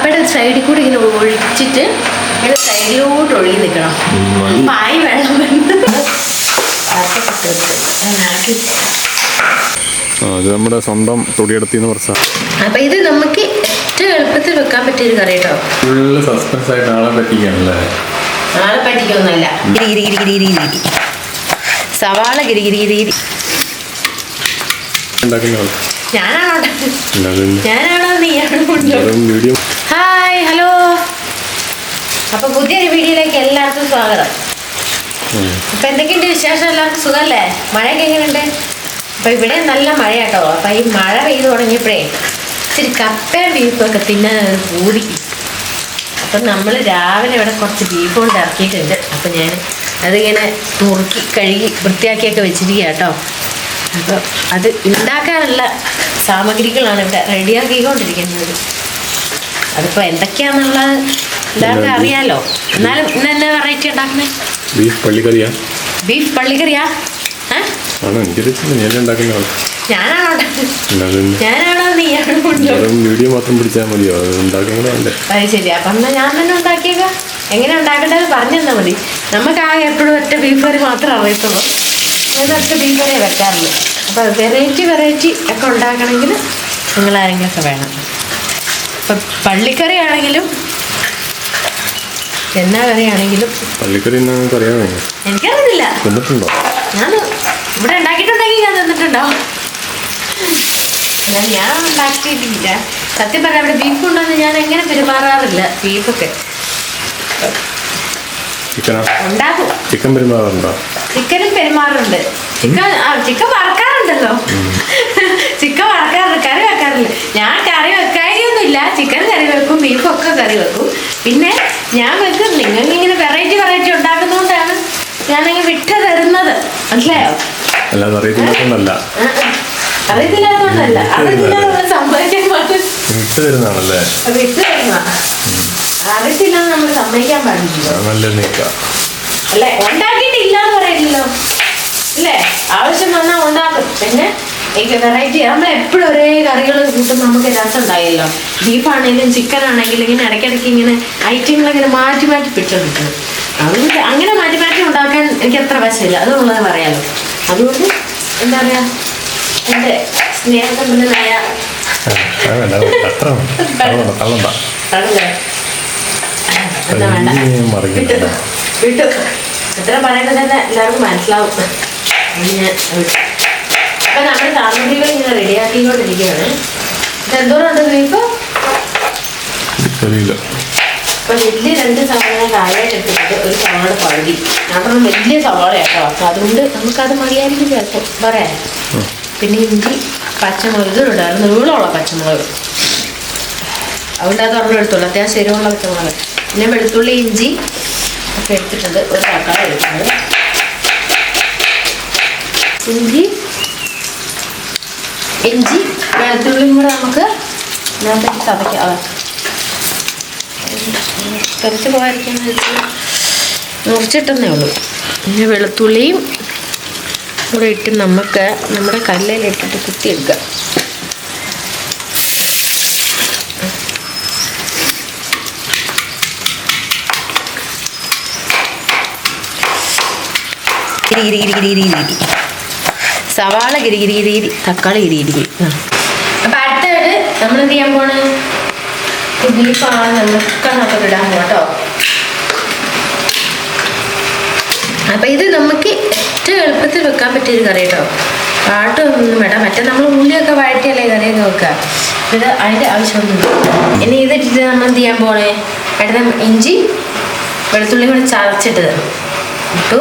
അവിടെ സൈഡിൽ കൂടി ഇങ്ങനെ ഒഴിച്ചിട്ട് ഇങ്ങനെ സൈഡിലോട്ട് ഒഴുകി നിൽക്കണം പായ് വെള്ളം ഇത് നമ്മുടെ സ്വന്തം തൊടിയെടുത്തിന്ന് കുറച്ചാ അപ്പൊ ഇത് നമുക്ക് ഏറ്റവും എളുപ്പത്തിൽ വെക്കാൻ പറ്റിയ ഒരു കറി കേട്ടോ. ഫുള്ള് സസ്പെൻസ് ആയിട്ട് ആളെ പറ്റിക്കാണല്ലേ നാളെ പറ്റിക്കൊന്നുമല്ല ഗിരി ഗിരി ഗിരി ഗിരി ഗിരി ഗിരി. സവാള ഗിരി ഗിരി ഗിരി ആൾ. ഞാനാണോ? ഞാനാണോ ഹായ് ഹലോ. അപ്പൊ പുതിയൊരു വീഡിയോയിലേക്ക് എല്ലാവർക്കും സ്വാഗതം. ഇപ്പൊ എന്തൊക്കെയുണ്ട് വിശേഷം? എല്ലാവർക്കും സുഖമല്ലേ മഴയൊക്കെ എങ്ങനെയുണ്ട്? അപ്പൊ ഇവിടെ നല്ല മഴ കേട്ടോ അപ്പൊ ഈ മഴ പെയ്തു തുടങ്ങിയപ്പോഴേ ഇച്ചിരി കപ്പയും ബീഫും ഒക്കെ തിന്നാൻ കൂടി അപ്പൊ നമ്മൾ രാവിലെ ഇവിടെ കുറച്ച് ബീഫ് കൊണ്ട് ഇറക്കിയിട്ടുണ്ട്. അപ്പൊ ഞാൻ അതിങ്ങനെ മുറുക്കി കഴുകി വൃത്തിയാക്കിയൊക്കെ വെച്ചിരിക്കുക കേട്ടോ അപ്പോൾ അത് ഉണ്ടാക്കാനുള്ള സാമഗ്രികളാണ് ഇവിടെ റെഡിയാക്കിക്കൊണ്ടിരിക്കുന്നത് അതിപ്പോൾ എന്തൊക്കെയാണെന്നുള്ള എല്ലാവർക്കും അറിയാലോ. എന്നാലും ഇന്ന് എന്നാ വെറൈറ്റി ഉണ്ടാക്കണേ ബീഫ് പള്ളിക്കറിയാ. ബീഫ് പള്ളിക്കറിയാ? വീഡിയോ മാത്രം പിടിച്ചാൽ മതിയോ അത് ഉണ്ടാക്കുന്ന അത് ശരി. അപ്പം എന്നാ ഞാൻ തന്നെ ഉണ്ടാക്കിയേക്ക. എങ്ങനെ ഉണ്ടാക്കേണ്ടത് മതി. നമുക്ക് ആ എപ്പോഴും ഒറ്റ ബീഫ് കറി മാത്രം അറിയത്തുള്ളൂ. ഒറ്റ ബീഫ് കറിയേ വെക്കാറുള്ളൂ. അപ്പോൾ വെറൈറ്റി വെറൈറ്റി ഒക്കെ ഉണ്ടാക്കണമെങ്കിൽ നിങ്ങൾ ആരെങ്കിലുമൊക്കെ വേണം. ഇപ്പം പള്ളിക്കറി ആണെങ്കിലും എന്നാ കറിയാണെങ്കിലും പള്ളിക്കറി എനിക്കറിയുന്നില്ല എനിക്കറിയില്ല ഞാൻ ഇവിടെ ഉണ്ടാക്കിയിട്ടുണ്ടെങ്കിൽ ഞാൻ തന്നിട്ടുണ്ടോ? ഞാൻ ഞാൻ ഉണ്ടാക്കിയിട്ടില്ല. സത്യം പറഞ്ഞാൽ ഇവിടെ ബീഫ് ഉണ്ടെന്ന് ഞാൻ എങ്ങനെ പെരുമാറാറില്ല ബീഫൊക്കെ ചിക്കനാ പെരുമാറുണ്ടോ ചിക്കൻ ആ ചിക്കൻ വറക്കാറുണ്ടല്ലോ ചിക്കൻ വറക്കാറുണ്ട് കറി വെക്കാറില്ല. ഞാൻ കറി വെക്കാരിയൊന്നുമില്ല ചിക്കൻ കറി വെക്കും ബീഫൊക്കെ കറി വെക്കും. പിന്നെ ഞാൻ വെക്കും. നിങ്ങൾക്ക് ഇങ്ങനെ വെറൈറ്റി വെറൈറ്റി ഉണ്ടാക്കുന്നതുകൊണ്ടാണ് ഞാനിങ്ങനെ വിട്ട് തരുന്നത്. മനസ്സിലായോ? അല്ലാതെ ആ. അറിയത്തില്ലാത്തതുകൊണ്ടല്ല. അറിയത്തില്ലാതെ പാടില്ല വിട്ട് തരുന്നതാണല്ലേ? വിട്ട് തരുന്ന അറിയത്തില്ലാതെ നമ്മൾ സമ്മതിക്കാൻ പാടില്ല നല്ല നീക്ക. അല്ലേ? ഉണ്ടാക്കിയിട്ടില്ല എന്ന് പറയില്ലല്ലോ അല്ലേ? ആവശ്യം വന്നാൽ ഉണ്ടാക്കും. പിന്നെ എനിക്ക് വെറൈറ്റി നമ്മൾ എപ്പോഴും ഒരേ കറികൾ കൂട്ടും നമുക്ക് രസം ഉണ്ടായല്ലോ. ബീഫാണെങ്കിലും ചിക്കൻ ആണെങ്കിലും ഇങ്ങനെ ഇടയ്ക്കിടയ്ക്ക് ഇങ്ങനെ ഐറ്റങ്ങളിങ്ങനെ മാറ്റി മാറ്റി പിടിച്ചെടുക്കണം അതുകൊണ്ട് അങ്ങനെ മാറ്റി മാറ്റി ഉണ്ടാക്കാൻ എനിക്ക് അത്ര വശമില്ല. അതുള്ളത് പറയാലോ. അതുകൊണ്ട് എന്താ പറയാ? എന്റെ സ്നേഹസമ്പന്നനായ വീട്ടു. ഇത്ര പറയുന്നത് തന്നെ എല്ലാവർക്കും മനസ്സിലാവും. ഞാൻ അപ്പൊ നമ്മൾ സാമഗ്രികൾ ഇങ്ങനെ റെഡിയാക്കിക്കൊണ്ടിരിക്കുകയാണ്. ഇത് എന്തോരമുണ്ട് ബീഫ് അറിയില്ല അപ്പൊ വലിയ രണ്ട് സവാള താഴെയായിട്ട് ഒരു സവാള പകുതി. നമ്മൾ വലിയ സവാള കേട്ടോ അപ്പൊ അതുകൊണ്ട് നമുക്കത് മതിയായിരിക്കും ചിലപ്പോൾ. പറയാം. പിന്നെ ഇഞ്ചി പച്ചമുളക് ഇടാറ് നീളമുള്ള പച്ചമുളക്. അതുകൊണ്ട് അത് ഒരെണ്ണം എടുത്തുള്ളൂ അത്യാവശ്യം എരിവുള്ള പച്ചമുളക്. പിന്നെ വെളുത്തുള്ളി ഇഞ്ചി ഒക്കെ എടുത്തിട്ടുണ്ട്. ഒരു തക്കാളി എടുക്കുന്നത് ഇഞ്ചി. ഇഞ്ചി. വെളുത്തുള്ളിയും കൂടെ നമുക്ക് ഇതിനകത്തേക്ക് ചതയ്ക്കാം. കുറച്ച് പോകാതിരിക്കുന്ന മുറിച്ചിട്ടെന്നേ ഉള്ളൂ. പിന്നെ വെളുത്തുള്ളിയും കൂടെ ഇട്ട് നമുക്ക് നമ്മുടെ കല്ലിലിട്ടിട്ട് കുത്തിയെടുക്കുക ഇരി ഇരി ഇരി ഇരി ഇരി. സവാള ഗിരി ഗിരി ഗിരി ഗിരി തക്കാളി ഗിരി ഗിരി ഗിരി. അപ്പൊ അടുത്തായിട്ട് നമ്മൾ എന്ത് ചെയ്യാൻ പോണ്? ബീഫാണ് ഇടാൻ പോട്ടോ അപ്പം ഇത് നമുക്ക് ഏറ്റവും എളുപ്പത്തിൽ വെക്കാൻ പറ്റിയൊരു കറി കേട്ടോ പാട്ടൊന്നും വേണ്ട. മറ്റേ നമ്മൾ ഉള്ളിയൊക്കെ വഴറ്റിയല്ലേ കറിയൊക്കെ വെക്കുക ഇത് അതിന്റെ ആവശ്യമൊന്നുമില്ല. ഇനി ഇതിട്ടിട്ട് നമ്മൾ എന്ത് ചെയ്യാൻ പോണേ? അടുത്ത ഇഞ്ചി വെളുത്തുള്ളി കൂടെ ചതച്ചിട്ടത്. ഇട്ടു.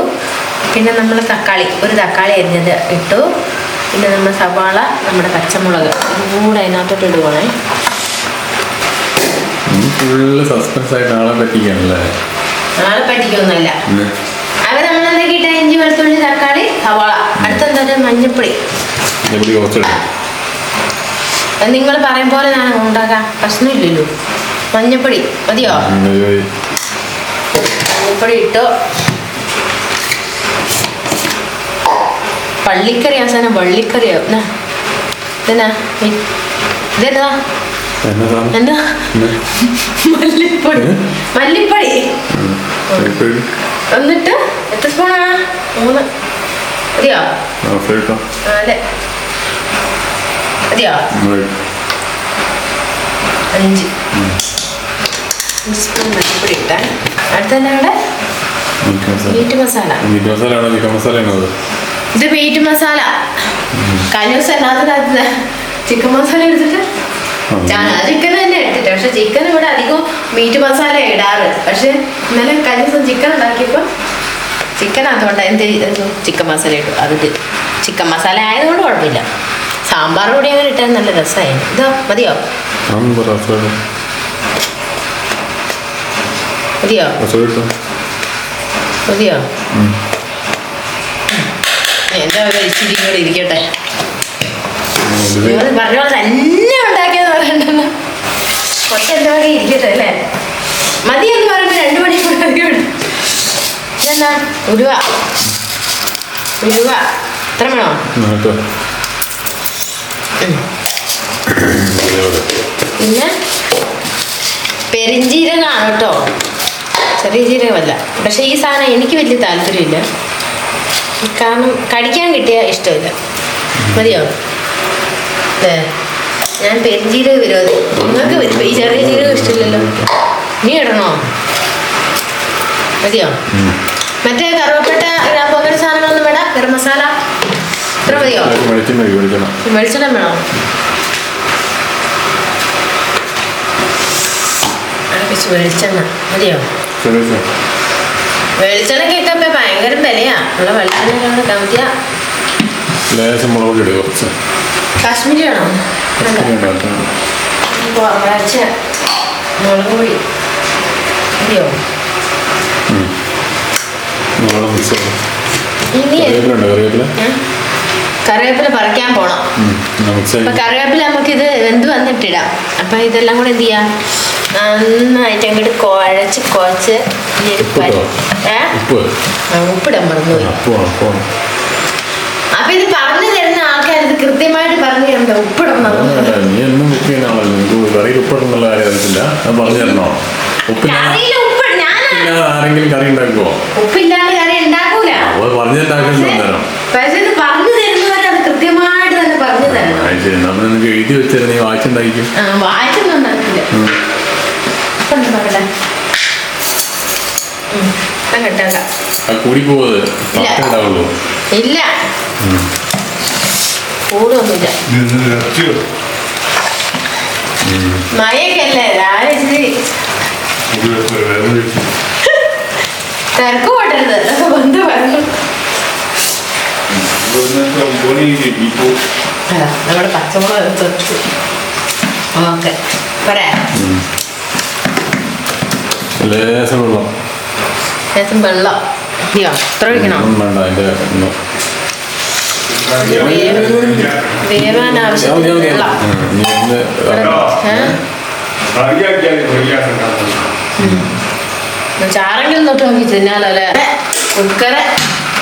പിന്നെ നമ്മൾ തക്കാളി ഒരു തക്കാളി അരിഞ്ഞത് ഇട്ടു. പിന്നെ നമ്മൾ സവാള നമ്മുടെ പച്ചമുളക് കൂടെ അതിനകത്തോട്ട് ഇടുവാണേ. ഫുള്ള് സസ്പെൻസ് ആയിട്ട് ആളെ പറ്റിക്കാണല്ലേ നാളെ പറ്റിക്കൊന്നുമല്ല. പിന്നെ? നമ്മൾ എന്തൊക്കെ ഇട്ട? ഇഞ്ചി വെളുത്തുള്ളി തക്കാളി സവാള. അടുത്തെന്താ മഞ്ഞപ്പൊടി. ഇവിടെ കുറച്ചിടും നിങ്ങൾ പറയും പോലെ ഞാൻ ഉണ്ടാക്കാം. പ്രശ്നമില്ലല്ലോ. മഞ്ഞപ്പൊടി മതിയോ? മഞ്ഞപ്പൊടി ഇട്ടോ. പള്ളിക്കറി അവസാനം വള്ളിക്കറിയാവും ഇതെന്താ ഇതെന്നാ? ഇതെന്നതാ എന്താ? മല്ലിപ്പൊടി? മല്ലിപ്പൊടി. എന്നിട്ട് എത്ര സ്പൂണാ മൂന്ന്. മതിയോ? ആ, ഇട്ടോ. നാല് മതിയോ? ഉം. അഞ്ച്. അഞ്ച് സ്പൂൺ മല്ലിപ്പൊടി ഇട്ടേ അടുത്ത എന്താ ഇവിടെ മീറ്റ് മസാല. മീറ്റ് മസാല. മസാല ആണോ ചിക്കൻ മസാല ആണോ അത്? ഇത് മീറ്റ് മസാല കഴിഞ്ഞ ദിവസം എല്ലാത്തിനകത്ത് ചിക്കൻ മസാല എടുത്തിട്ട്? ചിക്കൻ തന്നെ എടുത്തിട്ട്. പക്ഷെ ചിക്കൻ ഇവിടെ അധികം മീറ്റ് മസാല ഇടാറ്. പക്ഷെ ഇന്നലെ കഴിഞ്ഞ ദിവസം ചിക്കൻ ഉണ്ടാക്കിയപ്പോൾ ചിക്കൻ അതുകൊണ്ട് എന്ത് ചിക്കൻ മസാല ഇട്ടു. അത് ചിക്കൻ മസാല ആയതുകൊണ്ട് കുഴപ്പമില്ല. സാമ്പാർ കൂടി അങ്ങനെ ഇട്ടാൽ നല്ല രസമായിരുന്നു ഇതോ മതിയോ? മതിയോ? മതിയോ. എന്റെ ഇച്ചിരി കൂടെ ഇരിക്കട്ടെ? നിങ്ങൾ പറഞ്ഞ പോലെ തന്നെ ഉണ്ടാക്കിയെന്ന് പറയണ്ടല്ലോ. കുറച്ച് എന്റെ വക ഇരിക്കട്ടെ അല്ലേ? മതി എന്ന് പറയുമ്പോൾ രണ്ട് മണിക്കൂർ ഇതെന്നാ ഉരുവ ഉരുവ എത്ര വേണോ. പിന്നെ പെരിഞ്ജീരകമാണ് കേട്ടോ. ചെറിയ ജീരകമല്ല. പക്ഷേ ഈ സാധനം എനിക്ക് വലിയ താല്പര്യമില്ല. കാരണം കടിക്കാൻ കിട്ടിയാൽ ഇഷ്ടമില്ല. മതിയോ? അല്ലേ ഞാൻ പെരുംജീരക വിരോധി. നിങ്ങൾക്ക് ഈ ചെറിയ ജീരകം ഇഷ്ടമില്ലല്ലോ. നീ ഇടണോ? മതിയോ? മറ്റേ കറുവപ്പട്ട ഗ്രാമ്പ് അങ്ങനെ സാധനങ്ങളൊന്നും വേണ്ട. ഗരം മസാല. ഇത്ര മതിയോ? വെളിച്ചെണ്ണ വേണോ? വെളിച്ചെണ്ണ. മതിയോ? വെളിച്ചെണ്ണ കേൾക്കാൻ ഭയങ്കര വിലയാ. ഉള്ള വെളിച്ചെണ്ണ കമത്തിയ. ലേശം മുളക് പൊടി ഇടുക കുറച്ച് കാശ്മീരി ആണോ. കുറച്ച് മുളക് പൊടി. കറിവേപ്പില പറിക്കാൻ പോണം. കറിവേപ്പില നമുക്ക് ഇത് വെന്ത് വന്നിട്ടിടാം. അപ്പൊ ഇതെല്ലാം കൂടെ എന്ത് ചെയ്യാം? നന്നായിട്ട് അങ്ങോട്ട് കുഴച്ച് കുഴച്ച് ഉപ്പിടാൻ അപ്പമാണ് അപ്പൊ ഇത് പറഞ്ഞു തരുന്ന ആൾക്കാർ ഇത് കൃത്യമായിട്ട് പറഞ്ഞു തരണ്ട? ഉപ്പിടണം നീ എന്നും കുക്ക് ചെയ്യുന്ന കറിയിൽ ഉപ്പിടുന്നുള്ള കാര്യം അറിയത്തില്ല. അത് പറഞ്ഞു തരണോ? ഉപ്പില്ലാതെ ഉപ്പില്ലാതെ ആരെങ്കിലും കറി ഉണ്ടാക്കുമോ ഉപ്പില്ലാണ്ട് കറി ഉണ്ടാക്കൂല. തന്നേരം പക്ഷെ ഇത് പറഞ്ഞു തരുന്നവർ കൃത്യമായിട്ട് തന്നെ പറഞ്ഞു തരണം. നമ്മൾ നിനക്ക് എഴുതി വെച്ചാൽ വായിച്ചുണ്ടായിരിക്കും വായിച്ചൊന്നും ഉണ്ടാക്കില്ല. പത്തേ ഉണ്ടാവുള്ളൂ ഇല്ല. കൂടുതൊന്നുമില്ല മഴയൊക്കെ അല്ലേ? രാവിലെ ഇച്ചിരി തിരക്ക് പോട്ടരുത്. ബന്ധു പറഞ്ഞു നമ്മുടെ പച്ചമുളക് ഓക്കെ. പോരെ. ലേശം വെള്ളം. ശേഷം വെള്ളം. ഇല്ലയോ എത്ര ഒഴിക്കണോ? വേണ്ട ഒന്നും. വേവാൻ ആവശ്യം. വെള്ളം? ചാറെങ്കിലും തൊട്ട് നോക്കി തിന്നാലോ അല്ലേ? കുക്കറ്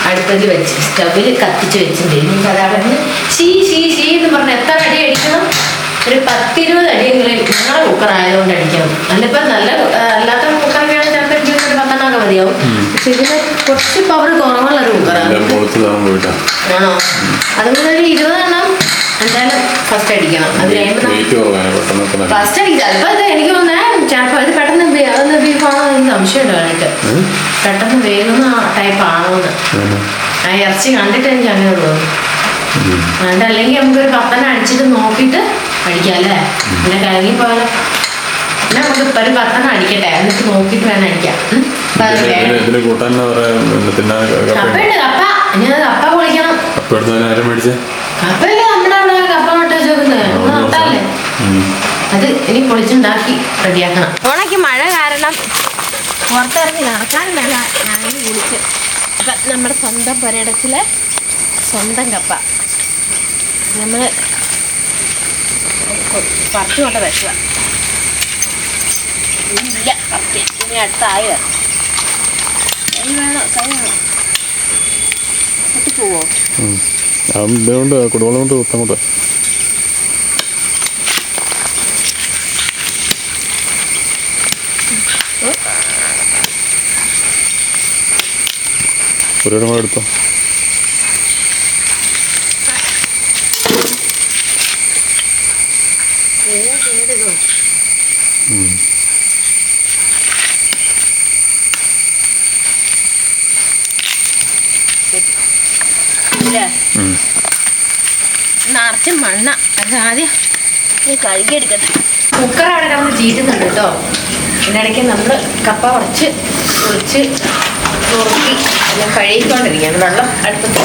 അടുപ്പത്തിൽ വെച്ച് സ്റ്റവിൽ കത്തിച്ച് വെച്ചിട്ടുണ്ട്. ഇനി അതവിടെ ഷീ ഷീ ഷീ എന്ന് പറഞ്ഞ് എത്ര അടി അടിക്കണം? ഒരു പത്തിരുപത് അടിയെങ്കിലും ഞങ്ങളെ കുക്കർ ആയതുകൊണ്ട് അടിക്കണം. അല്ലിപ്പം നല്ല അല്ലാത്ത കുക്കറൊക്കെ ആണെങ്കിൽ ചിലപ്പോൾ എനിക്ക് ഒരു പത്തെണ്ണമൊക്കെ മതിയാവും പക്ഷെ ഇതിന് കുറച്ച് പവർ കുറവുള്ള ഒരു കുക്കറാണ് ആണോ? അതുകൊണ്ട് ഒരു ഇരുപതെണ്ണം എന്തായാലും ഫസ്റ്റ് അടിക്കണം. അത് കഴിയുമ്പോൾ ഫസ്റ്റ് അടിക്കാം. ചിലപ്പോൾ അത് എനിക്ക് തോന്നുന്നത് ചിലപ്പോൾ അത് പെട്ടെന്ന് അതൊന്ന് ബീഫാണോ എന്ന് സംശയമുണ്ട് കാണിട്ട് പെട്ടെന്ന് വേകുന്ന ടൈപ്പ് ആണോന്ന് ആ ഇറച്ചി കണ്ടിട്ട് എനിക്ക് അങ്ങനെ തോന്നുന്നു അതുകൊണ്ട് അല്ലെങ്കിൽ നമുക്കൊരു പത്തെണ്ണം അടിച്ചിട്ട് നോക്കിയിട്ട് അടിക്കാം അല്ലേ? പിന്നെ കലങ്ങി പോയാലോ എന്നാ നമുക്ക് ഒരു പത്തെണ്ണം അടിക്കട്ടെ. എന്നിട്ട് നോക്കിയിട്ട് വേണം അടിക്കാം ഇതിൽ കൂട്ടാൻ എന്താ പറയാ പിന്നെ തിന്നാൻ കപ്പ കപ്പയുണ്ട്. കപ്പ. ഇനി അത് കപ്പ പൊളിക്കണം. കപ്പ എടുത്ത് ആരും മേടിച്ചേ? അത് ഇനി പൊളിച്ചുണ്ടാക്കി റെഡിയാക്കണം. ഓണയ്ക്ക് മഴ കാരണം പുറത്തിറങ്ങി നടക്കാൻ മേല ഞാൻ കുളിച്ച് അപ്പം നമ്മുടെ സ്വന്തം പുരയിടത്തിലെ സ്വന്തം കപ്പ. നമ്മൾ പറിച്ചു കൊണ്ട് വെക്കുക. ഇല്ല കപ്പ ഇനി അടുത്തായി വരണം. അതുകൊണ്ട് കുടിവെള്ളം കൊണ്ട് അങ്ങോട്ട് കൊണ്ട് കൂടെ എടുത്തോ? Mm. നിറച്ച് മണ്ണ. അത് ആദ്യം ഇത് കഴുകിയെടുക്കട്ടെ കുക്കർ നമ്മൾ ചീറ്റുന്നുണ്ട് കേട്ടോ. ഇതിനിടയ്ക്ക് നമ്മൾ കപ്പ കുറച്ച് കുളിച്ച് നുറുക്കി എല്ലാം കഴുകിക്കൊണ്ടിരിക്കുകയാണ്. വെള്ളം അടുപ്പത്ത്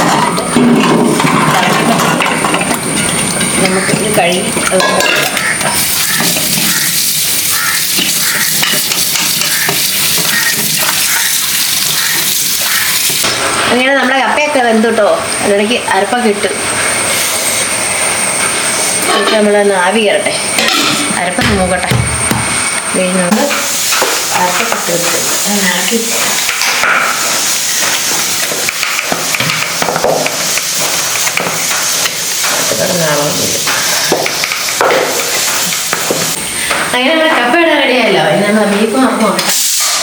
നമുക്ക് ഇത് കഴുകി അങ്ങനെ നമ്മുടെ കപ്പയൊക്കെ വെന്തുട്ടോ. അതിടയ്ക്ക് അരപ്പൊക്കെ ഇട്ട്. എന്നിട്ട് നമ്മളൊന്ന് ആവി കയറട്ടെ. അരപ്പ് നോക്കട്ടെ വീഴുന്നത് അരപ്പൊക്കെ ഇട്ട് വെച്ചിട്ടുണ്ട് അങ്ങനെ നമ്മുടെ കപ്പ ഇടാൻ റെഡിയായല്ലോ ഇനി നമ്മൾ ബീഫ് നോക്കുമോ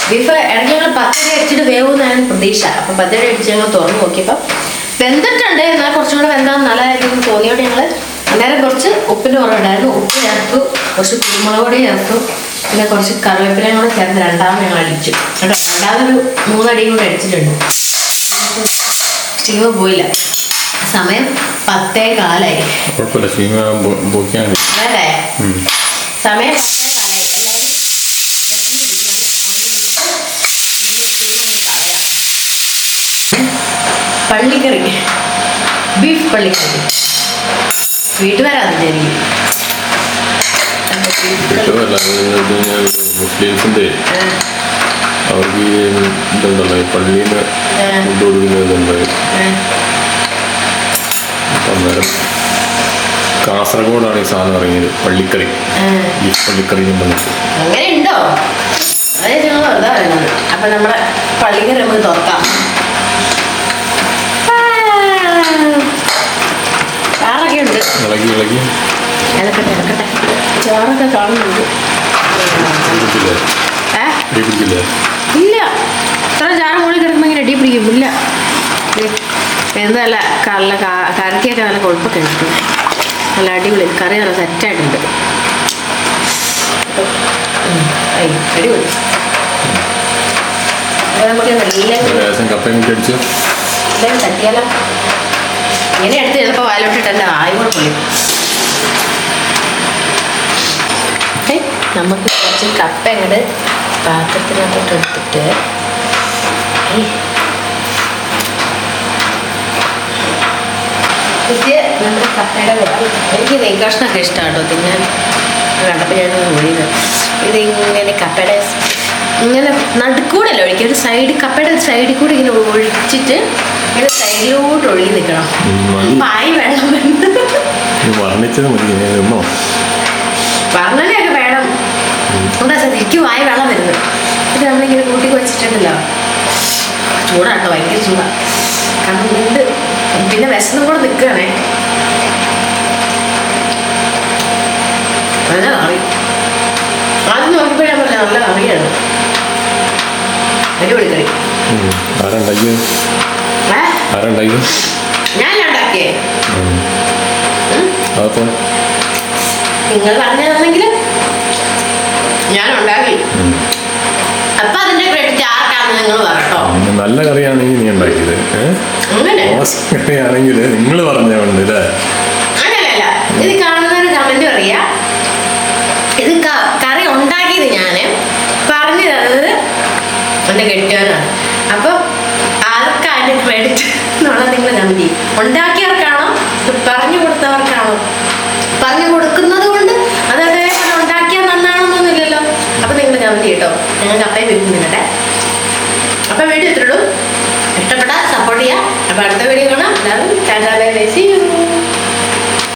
ബീഫ് ഇടയ്ക്ക് ഞങ്ങൾ പത്തര അടിച്ചിട്ട് വേവുന്നാണ് പ്രതീക്ഷ. അപ്പം പത്തര അടിച്ച് ഞങ്ങൾ തുറന്നു നോക്കിയപ്പോ വെന്തിട്ടുണ്ട്. എന്നാൽ കുറച്ചും കൂടെ വെന്താ നല്ലതായിരിക്കും തോന്നിയോടെ ഞങ്ങൾ അന്നേരം കുറച്ച് ഉപ്പിന്റെ കുറവുണ്ടായിരുന്നു. ഉപ്പ് ചേർത്തു. കുറച്ച് കുരുമുളക് പൊടി ചേർത്തു. പിന്നെ കുറച്ച് കറിവേപ്പിലയും കൂടെ ചേർത്ത് രണ്ടാമത് ഞങ്ങൾ അടിച്ചു. കേട്ടോ രണ്ടാമതൊരു മൂന്നടിയും കൂടെ അടിച്ചിട്ടുണ്ട്. സ്റ്റീവ് പോയില്ല. സമയം പത്തേ കാലായി. സമയം പത്തേ കാലായി എല്ലാവരും പള്ളിക്കറി ബീഫ് പള്ളിക്കറി വീട്ടു ശരി കിട്ടുമല്ല മുസ്ലിംസിന്റെ അവർക്ക് ഈ ഇതുണ്ടല്ലോ ഈ പള്ളിയിൽ നിന്ന് ഫുഡ് കൊടുക്കുന്നതുണ്ട് അപ്പം അന്നേരം കാസർഗോഡാണ് ഈ സാധനം ഇറങ്ങിയത് പള്ളിക്കറി. ബീഫ് പള്ളിക്കറി എന്ന് പറഞ്ഞിട്ട്. അങ്ങനെ ഉണ്ടോ അപ്പൊ നമ്മളെ പള്ളിക്കറി നമുക്ക് തുറക്കാം ചാറൊക്കെ ഉണ്ട് ഇളകി ഇളകി ഇളക്കട്ടെ ഇളക്കട്ടെ. ചാറൊക്കെ കാണുന്നുണ്ട്. ഇല്ല. ഇത്ര ചാറ് മുകളിൽ ഇങ്ങനെ അടി പിടിക്കും. ഇല്ല. എന്തല്ല കല്ല കരക്കിയൊക്കെ നല്ല കൊഴുപ്പൊക്കെ ഉണ്ട്. നല്ല അടിപൊളി കറി നല്ല സെറ്റായിട്ടുണ്ട് അടിപൊളി. നല്ല തട്ടിയാലോ ഇങ്ങനെ എടുത്ത് ചിലപ്പോൾ വായിലോട്ടിട്ട് എന്റെ ആയി ഏയ്, നമുക്ക് കുറച്ച് കപ്പ അങ്ങോട്ട് പാത്രത്തിനകത്തോട്ട് എടുത്തിട്ട്. നമ്മുടെ കപ്പയുടെ എനിക്ക് നെയ്കാഷ്ണൊക്കെ ഇഷ്ടമാണ് കേട്ടോ. തിന്നാൻ കണ്ടപ്പോൾ ഞാൻ ഒഴിയുന്നത് ഇതിങ്ങനെ കപ്പയുടെ ഇങ്ങനെ നടുക്കൂടല്ല ഒഴിക്കുക? ഒരു സൈഡ് കപ്പയുടെ ഒരു സൈഡിൽ കൂടെ ഇങ്ങനെ ഒഴിച്ചിട്ട് ഇങ്ങനെ സൈഡിലോട്ട് ഒഴുകി നിൽക്കണം. പായ് വെള്ളം വേണ്ട വർണിച്ചത് മതി നിന്നോ പറഞ്ഞൊക്കെ വേണം. എന്താ ശരിക്കും വായ വെള്ളം വരുന്നത്. ഇത് നമ്മളിങ്ങനെ കൂട്ടി വെച്ചിട്ടുണ്ടല്ലോ ചൂടാട്ടോ ഭയങ്കര ചൂടാ. കാരണം ഉണ്ട് പിന്നെ വിശന്നും കൂടെ നിൽക്കുകയാണേ നല്ല കറി. ആദ്യം നോക്കിയപ്പോഴേ പറഞ്ഞ നല്ല കറിയാണ്. അടിപൊളി കറി. ആരുണ്ടാക്കിയത് ഏ? ആരുണ്ടാക്കിയത് നിങ്ങൾ പറഞ്ഞു തന്നെങ്കിൽ ഞാൻ ഉണ്ടാക്കി. അപ്പൊ അതിന്റെ ക്രെഡിറ്റ് ആർക്കാണ് നിങ്ങൾ നല്ല കറിയാണെങ്കിൽ നീ ഉണ്ടാക്കിയത് മോശം കറിയാണെങ്കിൽ നിങ്ങൾ പറഞ്ഞുണ്ട് അല്ലേ അങ്ങനെയല്ല. ഇത് കാണുന്നവര് കമന്റ് പറയാ ഇത് കറി ഉണ്ടാക്കിയത് ഞാൻ പറഞ്ഞു തന്നത് എന്റെ കെട്ടിയവനാണ് അപ്പൊ ആർക്കാണ് ക്രെഡിറ്റ് എന്നുള്ളത് നിങ്ങൾ കമന്റ് ചെയ്യും. ഉണ്ടാക്കിയവർക്കാണോ? പറഞ്ഞു കൊടുത്തവർക്കാണോ പറഞ്ഞു കൊടുക്കുന്നത് കൊണ്ട് അത് അതേപോലെ ഉണ്ടാക്കിയാൽ നന്നാണെന്നൊന്നുമില്ലല്ലോ അപ്പൊ നിങ്ങൾ കമന്റ് ചെയ്യട്ടോ കപ്പയും കപ്പയെ വിൽക്കുന്നുണ്ടെ അപ്പൊ വീഡിയോ ഇത്രയുള്ളൂ ഇഷ്ടപ്പെട്ടാൽ സപ്പോർട്ട് ചെയ്യാം അപ്പൊ അടുത്ത വീഡിയോ കാണാം. എല്ലാവരും യു